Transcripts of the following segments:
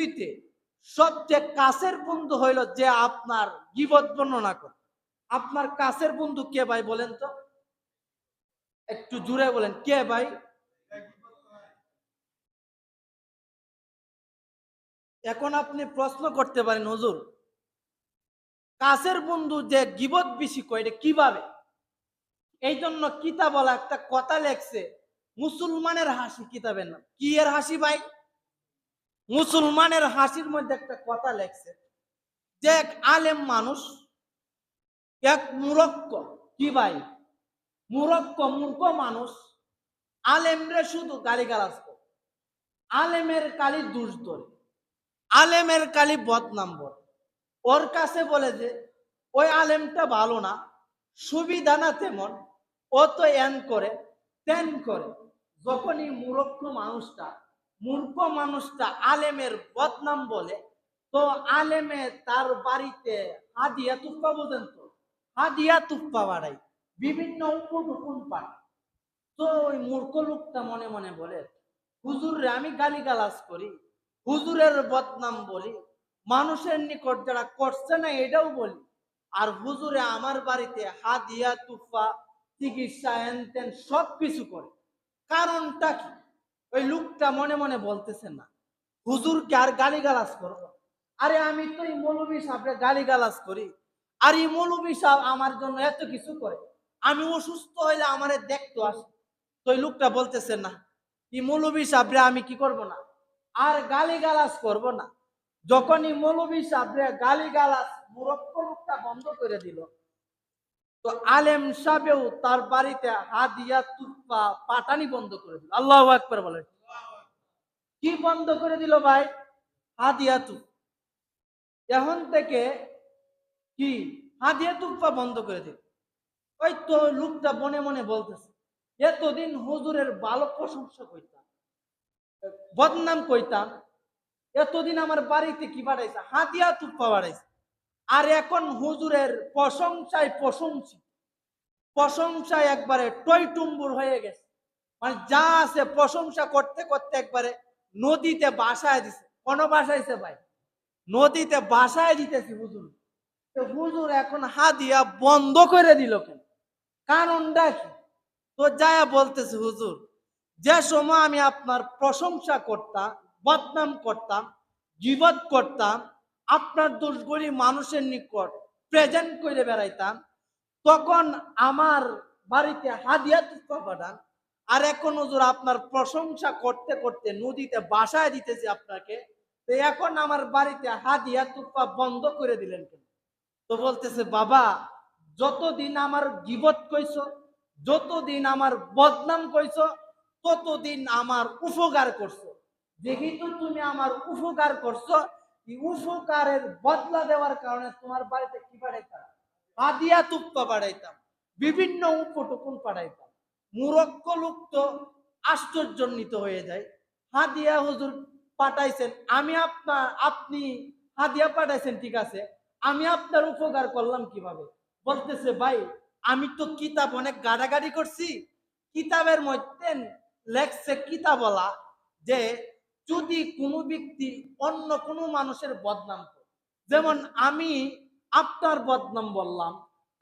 পৃথিবীতে সবচেয়ে কাছের বন্ধু হইল যে আপনার গিবত বর্ণনা করে। আপনার কাছের বন্ধু কে ভাই বলেন তো? একটু জুড়ে বলেন, কে ভাই? এখন আপনি প্রশ্ন করতে পারেন, হুজুর, কাছের বন্ধু যে গিবত বেশি কয়, এটা কীভাবে? এই জন্য কিতাবলা একটা কথা লেখছে, মুসলমানের হাসি কিতাবের নাম। কি এর হাসি ভাই? মুসলমানের হাসির মধ্যে একটা কথা লেখছে। যে এক আলেম মানুষ, এক মুরক্ক, কি ভাই? মুরক্ক, মূর্খ মানুষ, আলেমরে শুধু গালিগালাজ করে। আলেমের কালি দুষ ধরে, আলেমের কালি বদনাম বলে ওর কাছে বলে যে, ওই আলেমটা ভালো না, সুবিধা না তেমন, ও তো এন করে, তেন করে। যখনই মূর্খ মানুষটা মূর্খ মানুষটা আলেমের বদনাম বলে, তো আলেমে তার বাড়িতে হাদিয়া তুপ্পা বোঝেন তো, হাদিয়া তুপ্পা বাড়াই বিভিন্ন উপটুকুন পায়। তো ওই মূর্খ লোকটা মনে মনে বলে হুজুরে আমি গালিগালাজ করি, হুজুরের বদনাম বলি, মানুষের নিকট যারা করছে না এটাও বলি, আর হুজুরে আমার বাড়িতে হাদিয়া তুফা, চিকিৎসা হেন তেন সব কিছু করে। কারণটা কি? ওই লোকটা মনে মনে বলতেছে না হুজুরকে আর গালিগালাজ করব? আরে আমি তো এই মৌলবী সাহেবরে গালিগালাজ করি, আর এই মৌলবী সাহেব আমার জন্য এত কিছু করে, আমি অসুস্থ হইলে আমারে দেখতে আসে। তো ওই লোকটা বলতেছে না, এই মৌলবী সাহেবরে আমি কি করব না, আর গালিগালাজ করব না। যখনই মৌলবী সাহেবরে গালিগালাজ মুরক্ষ লোকটা বন্ধ করে দিল তো আলেম সাহেবেও তার বাড়িতে হাদিয়া তুফা পাটানি বন্ধ করে দিল। আল্লাহ একবার বলেন। কি বন্ধ করে দিল ভাই? হাদিয়া তুফ এখন থেকে কি? হাদিয়া তুফা বন্ধ করে দিল। ওই তো লোকটা মনে মনে বলতেছে, এতদিন হুজুরের ভালো প্রশংসা করতাম বদনাম কইতাম, এতদিন আমার বাড়িতে কি বাড়াইছে? হাতিয়া তুপ্পা বাড়াইছে। আর এখন হুজুরের প্রশংসায় প্রশংসি প্রশংসায় একবারে টই টুম্বুর হয়ে গেছে। মানে যা আছে প্রশংসা করতে করতে একবারে নদীতে বাসায় দিছে। কোন বাসাইছে ভাই? নদীতে বাসায় দিতেছি হুজুর। হুজুর এখন হাদিয়া বন্ধ করে দিল কেন? কারণটা কি? তো যায়া বলতেছে হুজুর, যে সময় আমি আপনার প্রশংসা করতাম, বদনাম করতাম জীবত করতাম আপনার দোষগুলি মানুষের নিকট। প্রেজেন্ট করে বেড়াইতাম, তখন আমার বাড়িতে হাদিয়া তুফা পাঠান, আর এখন হুজুর আপনার প্রশংসা করতে করতে নদীতে বাসায় দিতেছি আপনাকে, তো এখন আমার বাড়িতে হাদিয়া তুফা বন্ধ করে দিলেন কেন? তো বলতেছে, বাবা, যতদিন আমার গিবত কইছ, যতদিন আমার বদনাম কইছ, ততদিন আমার উপকার করছ। যেহেতু তুমি আমার উপকার করছ এই উপকারের বদলা দেওয়ার কারণে তোমার বাড়িতে কি পাঠাইতাম? হাদিয়া তুপ্পা পাঠাইতাম। বিভিন্ন উপটুকুন পাঠাইতাম। মুরক্ক লোক তো আশ্চর্যজনিত হয়ে যায়। হাদিয়া হুজুর পাঠাইছেন, আমি আপনার, আপনি হাদিয়া পাঠাইছেন, ঠিক আছে। আমি আপনার উপকার করলাম কীভাবে? বলতেছে, ভাই, আমি তো কিতাব অনেক গাড়াগাড়ি করছি। কিতাবের মধ্যে লেখছে কিতাবলা যে যদি কোনো ব্যক্তি অন্য কোনো মানুষের বদনাম করে যেমন আমি আপনার বদনাম বললাম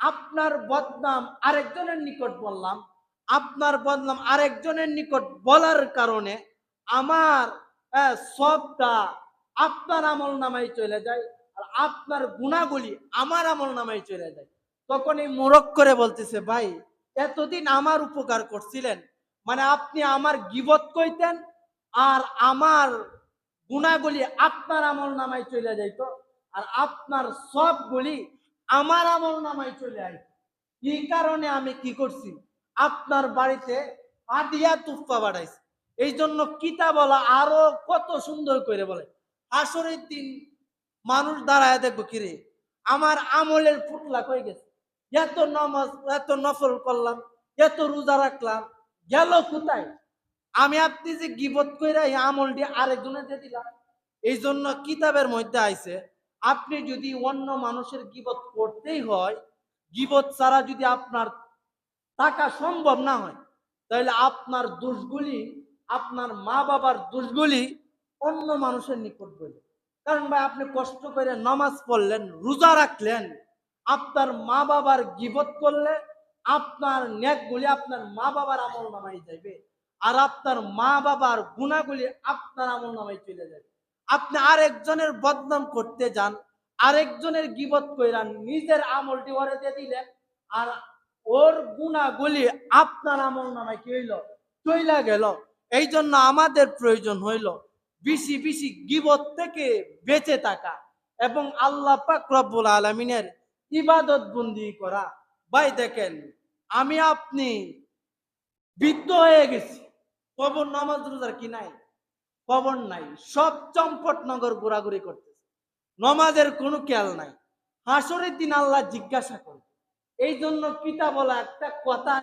আপনার বদনাম আরেকজনের নিকট বললাম আপনার বদনাম আরেকজনের নিকট বলার কারণে আমার আহ, সবটা আপনার আমল নামাই চলে যায় আর আপনার গুণাগুলি আমার আমল নামাই চলে যায়। তখন এই মোরক করে বলতেছে ভাই এতদিন আমার উপকার করছিলেন। মানে আপনি আমার গিবত কইতেন আর আমার গুণাগুলি আপনার আমল নামায় চলে যাইতো, আর আপনার সবগুলি আমার আমল নামায় চলে আইত। এই কারণে আমি কি করছি? আপনার বাড়িতে আদিয়া তুফা বাড়াইছি এই জন্য কিতা বলা আরও কত সুন্দর করে বলে আসরের দিন মানুষ দাঁড়ায় দেখব কিরে আমার আমলের ফুটলা কই গেছে? এত নমাজ, এত নফল করলাম, এত রোজা রাখলাম, গেল কোথায়? আমি আপনি যে গিবত কইরা এই আমলটি আরেকজনে দিয়ে দিলাম এই জন্য কিতাবের মধ্যে আইছে, আপনি যদি অন্য মানুষের গিবত করতেই হয়, গিবত ছাড়া যদি আপনার টাকা সম্ভব না হয়, তাহলে আপনার দোষগুলি, আপনার মা বাবার দোষগুলি অন্য মানুষের নিকট বলে কারণ ভাই, আপনি কষ্ট করে নামাজ পড়লেন, রোজা রাখলেন, আপনার মা বাবার গিবত করলে আপনার নেকগুলি আপনার মা বাবার আমল নামাই যাবে আর আপনার মা বাবার গুণাগুলি আপনার আমল নামাই চলে যাবে আপনি আরেকজনের বদনাম করতে যান, আরেকজনের গিবত কইরান নিজের আমলটি ওরে দিয়ে দিলেন, আর ওর গুণাগুলি আপনার আমল নামায় কি হইল? চইলা গেল। এই জন্য আমাদের প্রয়োজন হইল বেশি বেশি গিবত থেকে বেঁচে থাকা এবং আল্লাহ পাক রব্বুল আলমিনের ইবাদত বন্দি করা। ভাই দেখেন, আমি আপনি বৃদ্ধ হয়ে গেছি। কবর নামাজ রোজার কি নাই? কবর নাই। সব চম্পট নগর ঘোরাঘুরি করতেছে। নমাজের কোনো খেয়াল নাই। হাসরের দিন আল্লাহ জিজ্ঞাসা করবে। এই জন্য পিতা বলা একটা কথা